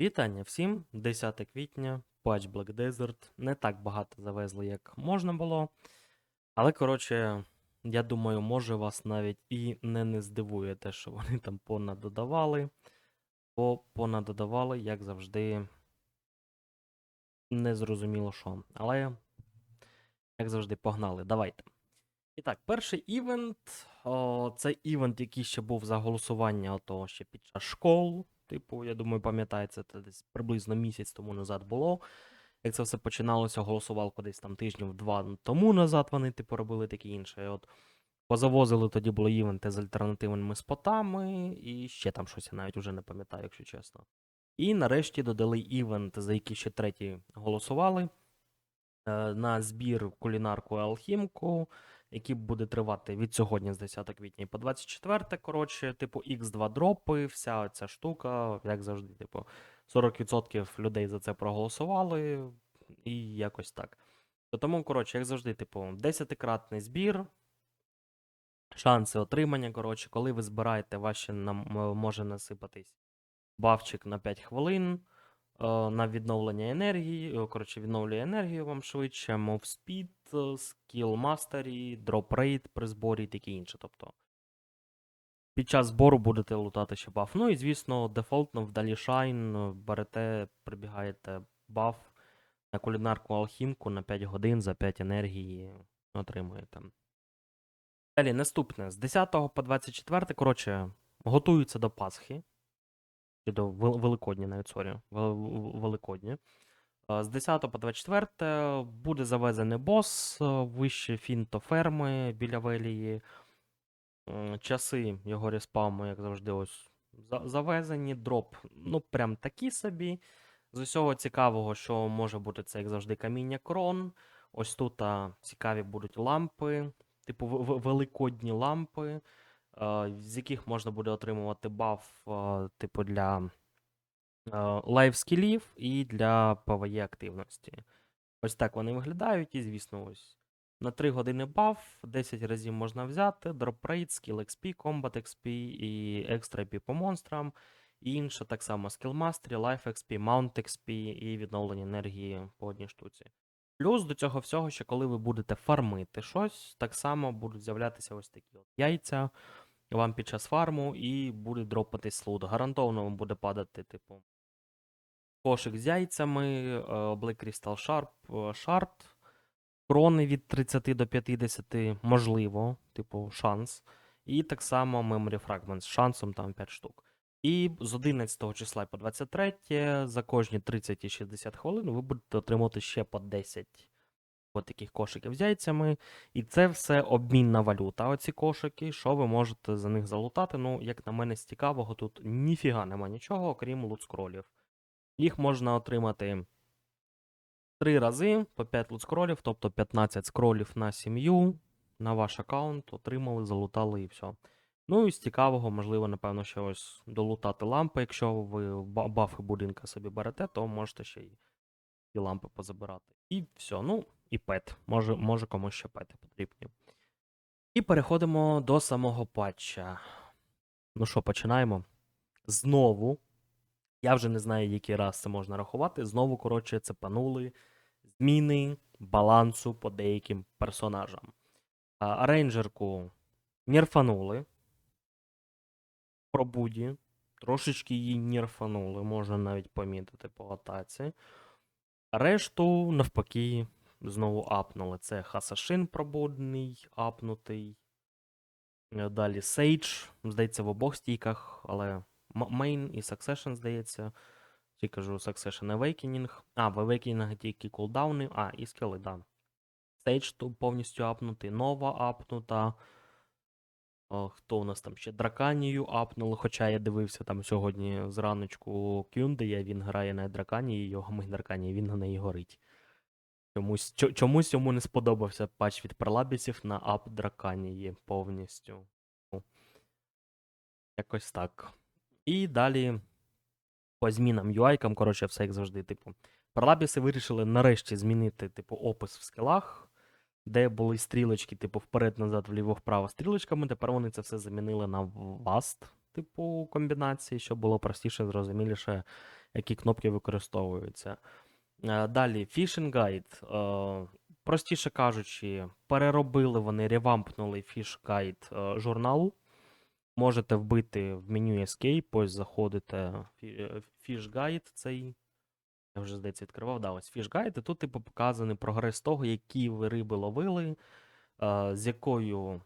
Вітання всім! 10 квітня, патч Black Desert. Не так багато завезли, як можна було. Але, коротше, я думаю, може вас навіть і не, не здивує те, що вони там понадодавали. Бо понадодавали, як завжди, незрозуміло що. Але, як завжди, погнали. Давайте. І так, перший івент. О, це івент, який ще був за голосування ото ще під час школ. Типу, я думаю, пам'ятаєте, це десь приблизно місяць тому назад було. Як це все починалося, голосувалку десь там тижнів два тому назад вони, типу, робили таке інше. От позавозили тоді були івенти з альтернативними спотами, і ще там щось я навіть уже не пам'ятаю, якщо чесно. І нарешті додали івент, за який ще треті голосували. е, На збір кулінарку алхімку, який буде тривати від сьогодні з 10 квітня по 24, коротше, типу, X2 дропи, вся ця штука, як завжди, типу, 40% людей за це проголосували, і якось так. Тому, коротше, як завжди, типу, 10-кратний збір, шанси отримання, коротше, коли ви збираєте, ваші нам може насипатись бавчик на 5 хвилин. Е, На відновлення енергії, е, коротше, відновлює енергію вам швидше, е, skill mastery, drop rate при зборі і таке інше. Тобто під час збору будете лутати ще баф. Ну і звісно, дефолтно в Далі Shine берете, прибігаєте баф на кулінарку алхімку на 5 годин за 5 енергії отримуєте. Далі наступне. З 10 по 24, коротше, готуються до Пасхи. Чи до Великодня, навіть сорі. Вел- Вел- Великодня. З 10 по 24 буде завезений бос, вище фінтоферми біля Велії. Часи його респаму, як завжди, ось завезені. Дроп, ну, прям такі собі. З усього цікавого, що може бути це, як завжди, каміння крон. Ось тут а, цікаві будуть лампи, типу великодні лампи, з яких можна буде отримувати баф, типу, для лайф скілів і для PvE активності. Ось так вони виглядають, і, звісно, ось. На 3 години баф, 10 разів можна взяти, дроп рейт, skill XP, combat XP і екстра XP по монстрам. І інше так само Mastery, Life XP, Mount XP і відновлення енергії по одній штуці. Плюс до цього всього, що коли ви будете фармити щось, так само будуть з'являтися ось такі от яйця вам під час фарму, і буде дропатись лут. Гарантовано вам буде падати, типу, кошик з яйцями, е, Black Crystal Sharp, е, Shard, крони від 30 до 50, можливо, типу, шанс. І так само Memory Fragments з шансом там 5 штук. І з 11 числа по 23 за кожні 30 і 60 хвилин ви будете отримувати ще по 10 от таких кошиків з яйцями. І це все обмінна валюта. Оці кошики, що ви можете за них залутати. Ну, як на мене, з цікавого, тут ніфіга нема нічого, окрім лут-скролів. Їх можна отримати три рази по 5 лут-скролів, тобто 15 скролів на сім'ю, на ваш аккаунт, отримали, залутали і все. Ну і з цікавого, можливо, напевно, ще долутати лампи. Якщо ви бафи будинка собі берете, то можете ще й ці лампи позабирати. І все. Ну, і пет. Може, може комусь ще пети потрібні. І переходимо до самого патча. Ну що, починаємо. Знову. Я вже не знаю, який раз це можна рахувати. Знову, коротше, цепанули зміни балансу по деяким персонажам. А, рейнджерку нерфанули. Пробуді. Трошечки її нерфанули, можна навіть помітити по атаці. Решту, навпаки, знову апнули. Це Хасашин пробудний, апнутий. Е, Далі Сейдж, здається, в обох стійках, але Мейн і Succession, здається. Ті кажу Succession Awakening. А, в Awakening тільки кулдауни. А, і скіли, да. Сейдж повністю апнутий, нова апнута. Хто у нас там ще Драканію апнули, хоча я дивився там сьогодні зраночку Кюндея, він грає на Драканії, його ми Драканії, він на неї горить. Чомусь, чо- чомусь йому не сподобався патч від Прелабісів на ап Драканії повністю. Ну, Якось так. І далі по змінам UI, коротше, все як завжди, типу. Прелабіси вирішили нарешті змінити, типу, опис в скілах де були стрілочки, типу, вперед-назад, вліво-вправо стрілочками. Тепер вони це все замінили на васт. типу комбінації, щоб було простіше, зрозуміліше, які кнопки використовуються. Е, Далі, Fishing Guide. Е, Простіше кажучи, переробили вони, ревампнули Guide е, журналу. Можете вбити в меню Escape, ось заходите фі- Fish Guide цей. Я вже, здається, відкривав. Да, ось Guide, і тут, типу, показаний прогрес того, які ви риби ловили, з якою,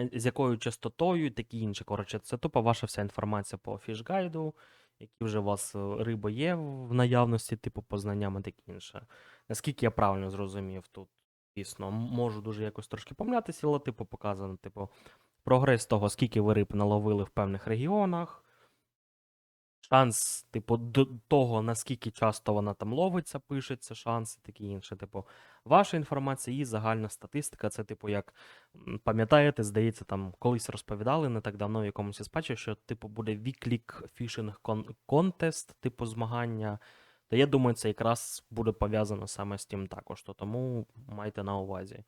е, з якою частотою такі інше. Коротше, це тупо ваша вся інформація по Guide, які вже у вас е, риби є в наявності, типу, по знанням і таке інше. Наскільки я правильно зрозумів тут, дійсно, можу дуже якось трошки помилятися, але, типу, показано, типу, прогрес того, скільки ви риб наловили в певних регіонах. Шанс, типу, до того, наскільки часто вона там ловиться, пишеться, шанси, такі інше. Типу, ваша інформація і загальна статистика. Це, типу, як пам'ятаєте, здається, там колись розповідали не так давно в якомусь із патчів, що, типу, буде Fishing Con- Contest, типу, змагання. То я думаю, це якраз буде пов'язано саме з тим також. То тому майте на увазі.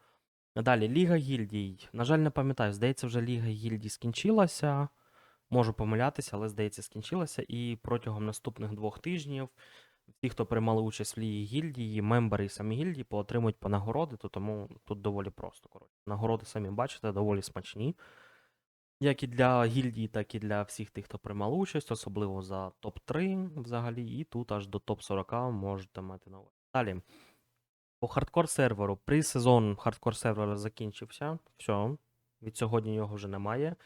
Далі, Ліга гільдій. На жаль, не пам'ятаю, здається, вже Ліга гільдій скінчилася. Можу помилятися, але здається, скінчилася. І протягом наступних двох тижнів всі, хто приймали участь в Лігі гільдії, мембери і самі гільдії поотримують по нагороди, то тому тут доволі просто. Коротше. Нагороди самі бачите, доволі смачні. Як і для гільдії, так і для всіх тих, хто приймав участь, особливо за топ-3 взагалі, і тут аж до топ-40 можете мати на увазі. Далі. По хардкор серверу. При-сезон хардкор сервера закінчився. Все. Від сьогодні його вже немає.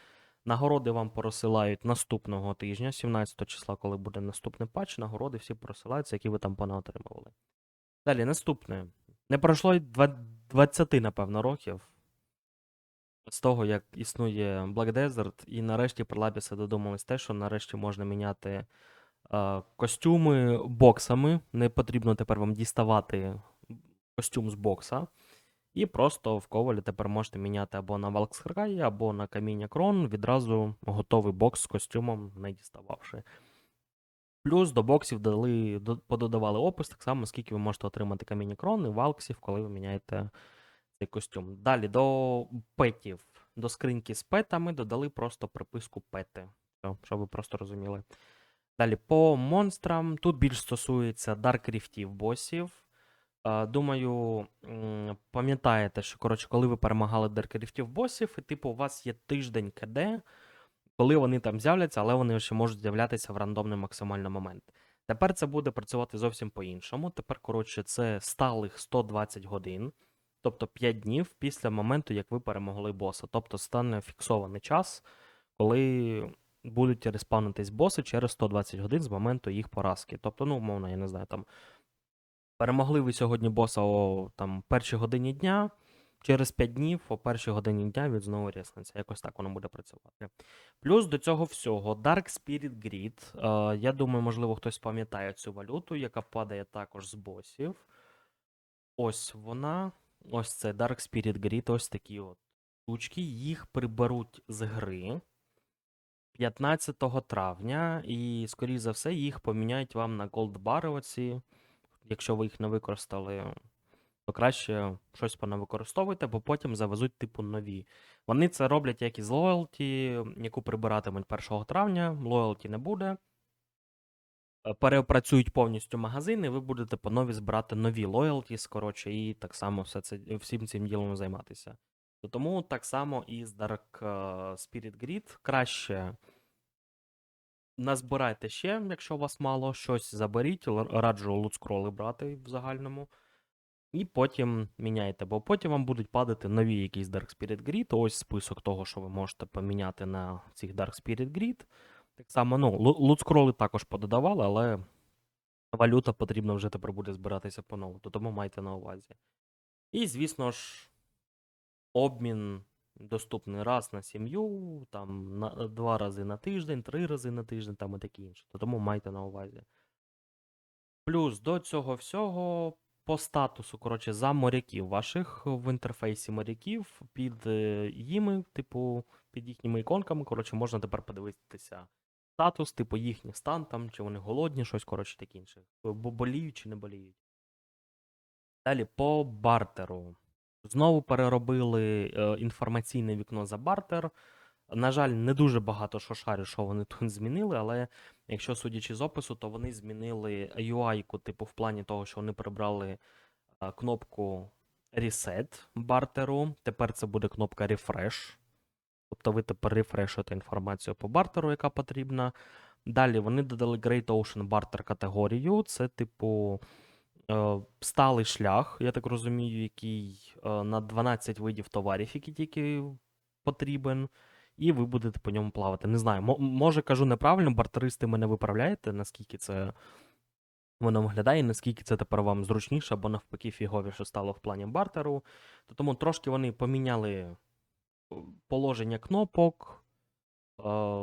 Нагороди вам порозсилають наступного тижня, 17 числа, коли буде наступний патч, нагороди всі порозсилаються, які ви там понаотримували. Далі, наступне. Не пройшло 20, напевно, років з того, як існує Black Desert, і нарешті прилапіси додумались те, що нарешті можна міняти е, костюми боксами. Не потрібно тепер вам діставати костюм з бокса. І просто в ковалі тепер можете міняти або на Valkyrie, або на каміння крон, відразу готовий бокс з костюмом, не дістававши. Плюс до боксів дали, до- пододавали опис, так само, скільки ви можете отримати каміння крон і валксів, коли ви міняєте цей костюм. Далі до петів, до скриньки з петами додали просто приписку пети. Щоб ви просто розуміли. Далі по монстрам. Тут більш стосується Riftів босів. Е, Думаю, пам'ятаєте, що коротше, коли ви перемагали Riftів босів, і типу у вас є тиждень КД, коли вони там з'являться, але вони ще можуть з'являтися в рандомний максимальний момент. Тепер це буде працювати зовсім по-іншому. Тепер, коротше, це сталих 120 годин, тобто 5 днів після моменту, як ви перемогли боса. Тобто стане фіксований час, коли будуть респавнитись боси через 120 годин з моменту їх поразки. Тобто, ну, умовно, я не знаю, там перемогли ви сьогодні боса о там, першій годині дня. Через 5 днів о першій годині дня він знову ріснеться. Якось так воно буде працювати. Плюс до цього всього Dark Spirit Grid. Е, я думаю, можливо, хтось пам'ятає цю валюту, яка падає також з босів. Ось вона. Ось це Dark Spirit Grid, ось такі от штучки. Їх приберуть з гри 15 травня, і, скоріш за все, їх поміняють вам на Bar оці. Якщо ви їх не використали, то краще щось понавикористовуйте, бо потім завезуть типу нові. Вони це роблять як із лоялті, яку прибиратимуть 1 травня. Лоялті не буде. Е, Переопрацюють повністю магазини, ви будете по нові збирати нові лоялті, коротше, і так само все це, всім цим ділом займатися. Тому так само і з Dark е, Spirit Grid краще назбирайте ще, якщо у вас мало, щось заберіть, раджу лутскроли брати в загальному. І потім міняйте, бо потім вам будуть падати нові якісь Dark Spirit Grid. Ось список того, що ви можете поміняти на цих Dark Spirit Grid. Так само, ну, лу- лутскроли також пододавали, але валюта потрібно вже тепер буде збиратися по-новому, то тому майте на увазі. І, звісно ж, обмін доступний раз на сім'ю, там на, два рази на тиждень, три рази на тиждень, там і таке інше. То тому майте на увазі. Плюс до цього всього по статусу, коротше, за моряків ваших в інтерфейсі моряків під е, їми, типу, під їхніми іконками, коротше, можна тепер подивитися статус, типу, їхній стан, там, чи вони голодні, щось, коротше, таке інше. Бо боліють чи не боліють. Далі по бартеру. Знову переробили е, інформаційне вікно за бартер. На жаль, не дуже багато що шарю, що вони тут змінили, але якщо судячи з опису, то вони змінили UI-ку, типу, в плані того, що вони прибрали а, кнопку Reset бартеру. Тепер це буде кнопка Refresh. Тобто ви тепер рефрешите інформацію по бартеру, яка потрібна. Далі вони додали Great Ocean Barter категорію. Це, типу, е, сталий шлях, я так розумію, який е, на 12 видів товарів, які тільки потрібен, і ви будете по ньому плавати. Не знаю, може кажу неправильно, бартеристи мене виправляєте, наскільки це воно виглядає, наскільки це тепер вам зручніше, або навпаки фіговіше стало в плані бартеру. То тому трошки вони поміняли е, положення кнопок,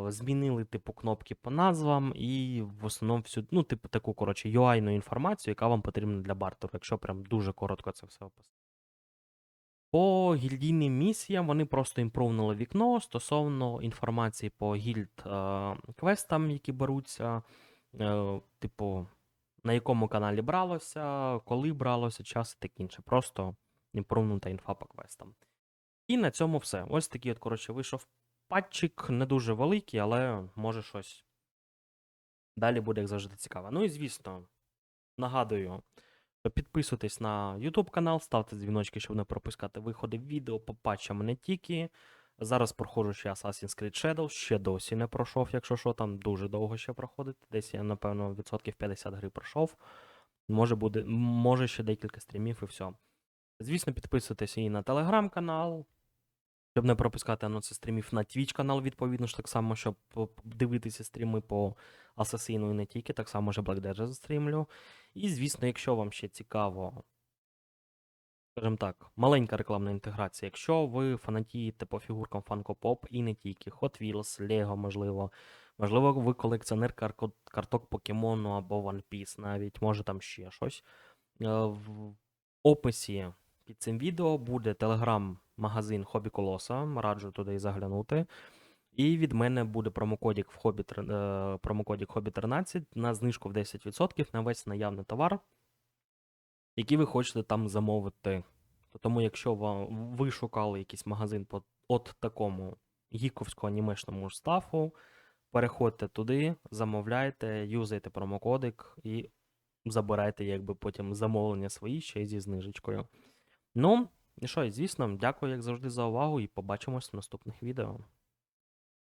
змінили типу кнопки по назвам, і в основному всю, ну, типу, таку, коротше, UI-ну інформацію, яка вам потрібна для бартеру, якщо прям дуже коротко це все описати. По гільдійним місіям вони просто імпровнули вікно стосовно інформації по гільд е, квестам, які беруться, е, типу, на якому каналі бралося, коли бралося, час і таке інше. Просто імпровнута інфа по квестам. І на цьому все. Ось такий, от, коротше, вийшов патчик, не дуже великий, але може щось. Далі буде, як завжди, цікаво. Ну і звісно, нагадую, підписуйтесь на YouTube канал, ставте дзвіночки, щоб не пропускати виходи відео по патчам не тільки. Зараз проходжу ще Assassin's Creed Shadows, ще досі не пройшов, якщо що, там дуже довго ще проходить. Десь я, напевно, відсотків 50 гри пройшов. Може, буде, може ще декілька стрімів і все. Звісно, підписуйтесь і на телеграм-канал, щоб не пропускати анонси стрімів на Twitch канал, відповідно ж так само, щоб дивитися стріми по Асасину і не тільки, так само вже Black Dead застрімлю. І, звісно, якщо вам ще цікаво, скажімо так, маленька рекламна інтеграція. Якщо ви фанатієте по фігуркам Funko Pop і не тільки, Hot Wheels, Lego, можливо, можливо, ви колекціонер карток Покемону або One Piece навіть, може там ще щось. Е, В описі під цим відео буде телеграм-магазин Хобі Колоса. Раджу туди заглянути. І від мене буде промокодік в хобі, е, промокодік Хобі 13 на знижку в 10% на весь наявний товар, який ви хочете там замовити. Тому, якщо ви шукали якийсь магазин по от такому гіковському анімешному стафу, переходьте туди, замовляйте, юзайте промокодик і забирайте якби потім замовлення свої ще й зі знижечкою. Ну, і що, звісно, дякую, як завжди, за увагу, і побачимось в наступних відео.